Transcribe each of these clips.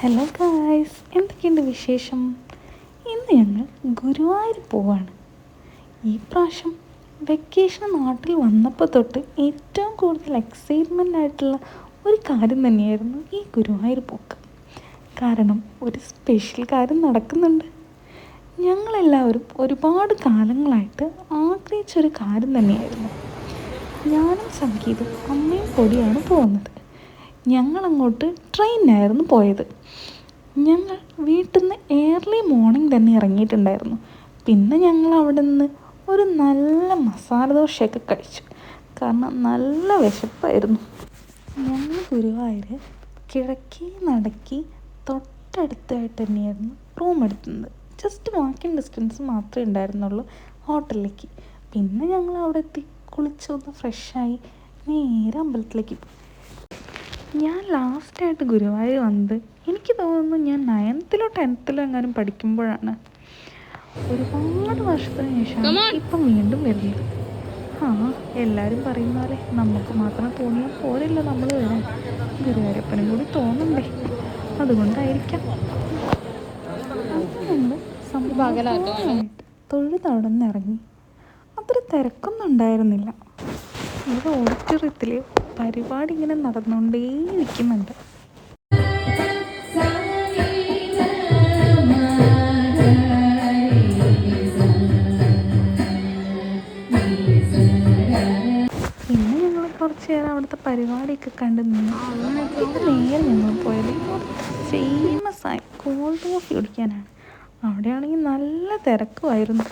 Hello guys എന്തൊക്കെയുണ്ട് വിശേഷം? ഇന്ന് ഞങ്ങൾ ഗുരുവായൂർ പോവാണ്. ഈ പ്രാവശ്യം വെക്കേഷൻ നാട്ടിൽ വന്നപ്പോൾ തൊട്ട് ഏറ്റവും കൂടുതൽ എക്സൈറ്റ്മെന്റ് ആയിട്ടുള്ള ഒരു കാര്യം തന്നെയായിരുന്നു ഈ ഗുരുവായൂർ പോക്ക്. കാരണം ഒരു സ്പെഷ്യൽ കാര്യം നടക്കുന്നുണ്ട്. ഞങ്ങളെല്ലാവരും ഒരുപാട് കാലങ്ങളായിട്ട് ആഗ്രഹിച്ചൊരു കാര്യം തന്നെയായിരുന്നു. ഞാനും സംഗീതം അമ്മയും പൊടിയാണ് പോകുന്നത്. ഞങ്ങളങ്ങോട്ട് ട്രെയിനിനായിരുന്നു പോയത്. ഞങ്ങൾ വീട്ടിൽ നിന്ന് ഏർലി മോർണിംഗ് തന്നെ ഇറങ്ങിയിട്ടുണ്ടായിരുന്നു. പിന്നെ ഞങ്ങൾ അവിടെ നിന്ന് ഒരു നല്ല മസാല ദോശയൊക്കെ കഴിച്ചു. കാരണം നല്ല വിശപ്പായിരുന്നു. ഞങ്ങൾ ഗുരുവായൂർ കിഴക്കി നടക്കി തൊട്ടടുത്തായിട്ട് തന്നെയായിരുന്നു റൂം എടുത്തത് ജസ്റ്റ് വാക്കിംഗ് ഡിസ്റ്റൻസ് മാത്രമേ ഉണ്ടായിരുന്നുള്ളൂ ഹോട്ടലിലേക്ക് പിന്നെ ഞങ്ങൾ അവിടെ എത്തി കുളിച്ചൊന്ന് ഫ്രഷായി നേരെ അമ്പലത്തിലേക്ക് പോയി. ഞാൻ ലാസ്റ്റായിട്ട് ഗുരുവായൂർ വന്നത് എനിക്ക് തോന്നുന്നു ഞാൻ നയൻത്തിലോ ടെൻത്തിലോ എങ്ങാനും പഠിക്കുമ്പോഴാണ്. ഒരുപാട് വർഷത്തിന് ശേഷമാണ് ഇപ്പം വീണ്ടും വരുന്നത് ആ എല്ലാവരും പറയുന്ന പോലെ നമുക്ക് മാത്രം തോന്നിയാൽ പോരല്ല നമ്മൾ വരാൻ ഗുരുവായൂരപ്പനും കൂടി തോന്നണ്ടേ? അതുകൊണ്ടായിരിക്കാം. തൊഴുതവിടെ നിന്ന് ഇറങ്ങി. അത്ര തിരക്കൊന്നും ഉണ്ടായിരുന്നില്ല. ഇവിടെ ഓഡിറ്റോറിയത്തിൽ പരിപാടി ഇങ്ങനെ നടന്നുകൊണ്ടേയിരിക്കുന്നുണ്ട് കുറച്ച് നേരം അവിടുത്തെ പരിപാടിയൊക്കെ കണ്ട് നിന്നു നേരെ ഞങ്ങൾ പോയത് ഫേമസ് ആയി കോൾഡ് കോഫി കുടിക്കാനാണ്. അവിടെയാണെങ്കിൽ നല്ല തിരക്കുമായിരുന്നു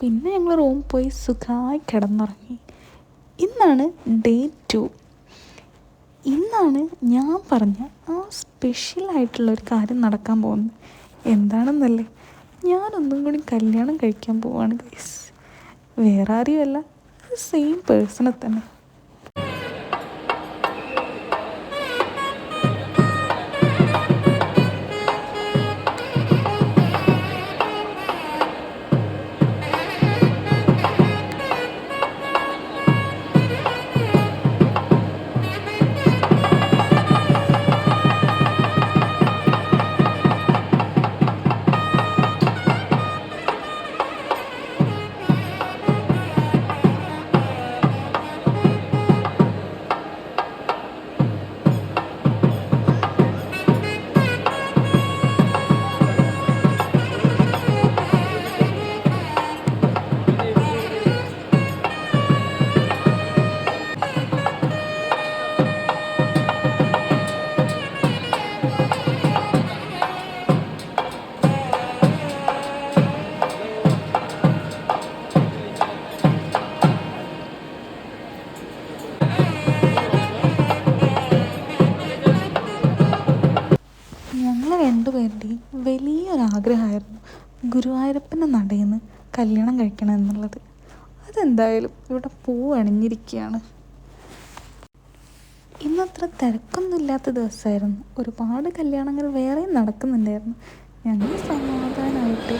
പിന്നെ ഞങ്ങൾ റൂം പോയി സുഖമായി കിടന്നുറങ്ങി. ഇന്നാണ് ഡേ ടു ഇന്നാണ് ഞാൻ പറഞ്ഞ ആ സ്പെഷ്യൽ ആയിട്ടുള്ള ഒരു കാര്യം നടക്കാൻ പോകുന്നത്. എന്താണെന്നല്ലേ? ഞാനൊന്നും കൂടി കല്യാണം കഴിക്കാൻ പോവാണ് ഗൈസ് വേറെ ആരെയുമല്ല സെയിം പേഴ്സണെ തന്നെ. ഗുരുവായൂരപ്പന്റെ നടയിൽ നിന്ന് കല്യാണം കഴിക്കണം എന്നുള്ളത്. അതെന്തായാലും ഇവിടെ പൂ അണിഞ്ഞിരിക്കുകയാണ് ഇന്നത്ര തിരക്കൊന്നുമില്ലാത്ത ദിവസമായിരുന്നു. ഒരുപാട് കല്യാണങ്ങൾ വേറെയും നടക്കുന്നുണ്ടായിരുന്നു. ഞങ്ങൾ സമാധാനമായിട്ട്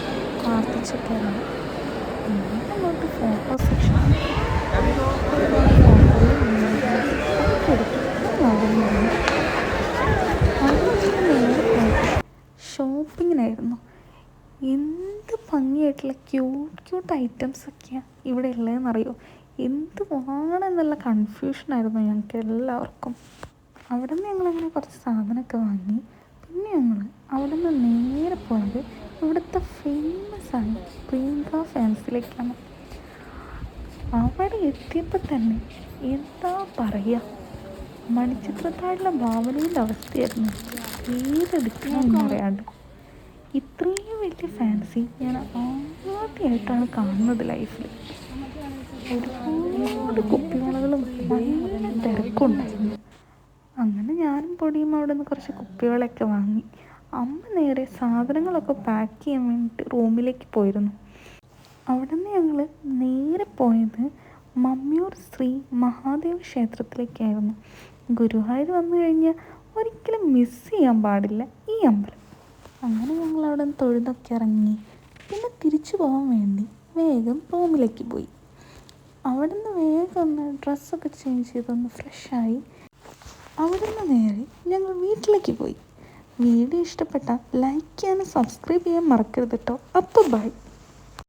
അങ്ങോട്ട് ഫോട്ടോ സെക്ഷൻ. ഭംഗിയായിട്ടുള്ള ക്യൂട്ട് ക്യൂട്ട് ഐറ്റംസ് ഒക്കെയാണ് ഇവിടെ ഉള്ളതെന്നറിയോ? എന്ത് വേണമെന്നുള്ള കൺഫ്യൂഷനായിരുന്നു ഞങ്ങൾക്ക് എല്ലാവർക്കും. അവിടെ നിന്ന് ഞങ്ങളങ്ങനെ കുറച്ച് സാധനമൊക്കെ വാങ്ങി. പിന്നെ ഞങ്ങൾ അവിടെ നിന്ന് നേരെ പോയത് ഇവിടുത്തെ ഫേമസ് ആയ പ്രിയങ്ക ഫാൻസിലേക്കാണ് അവിടെ എത്തിയപ്പോൾ തന്നെ എന്താ പറയുക? മണിച്ചിത്രത്താഴിലെ ഭാവനയുടെ അവസ്ഥയായിരുന്നു. ഏതെടുക്കണമെന്ന് പറയാണ്ട്. ഇത്രയും വലിയ ഫാൻസി ഞാൻ ആദ്യമായിട്ടാണ് കാണുന്നത് ലൈഫിൽ ഒരുപാട് കുപ്പിവളകളും നല്ല തിരക്കുണ്ടായിരുന്നു അങ്ങനെ ഞാനും പൊടിയും അവിടെ നിന്ന് കുറച്ച് കുപ്പികളൊക്കെ വാങ്ങി. അമ്മ നേരെ സാധനങ്ങളൊക്കെ പാക്ക് ചെയ്യാൻ വേണ്ടിയിട്ട് റൂമിലേക്ക് പോയിരുന്നു. അവിടെ നിന്ന് ഞങ്ങൾ നേരെ പോയത് മമ്മിയൂർ ശ്രീ മഹാദേവ് ക്ഷേത്രത്തിലേക്കായിരുന്നു. ഗുരുവായൂർ വന്നു കഴിഞ്ഞാൽ ഒരിക്കലും മിസ് ചെയ്യാൻ പാടില്ല ഈ അമ്പലം. അങ്ങനെ ഞങ്ങൾ അവിടെ നിന്ന് തൊഴുതൊക്കെ ഇറങ്ങി. പിന്നെ തിരിച്ചു പോകാൻ വേണ്ടി വേഗം റൂമിലേക്ക് പോയി. അവിടെ നിന്ന് വേഗം ഒന്ന് ഡ്രസ്സൊക്കെ ചേഞ്ച് ചെയ്തൊന്ന് ഫ്രഷായി അവിടെ നിന്ന് നേരെ ഞങ്ങൾ വീട്ടിലേക്ക് പോയി. വീഡിയോ ഇഷ്ടപ്പെട്ടാൽ ലൈക്ക് ചെയ്യാനും സബ്സ്ക്രൈബ് ചെയ്യാൻ മറക്കരുത് കേട്ടോ അപ്പോൾ ബൈ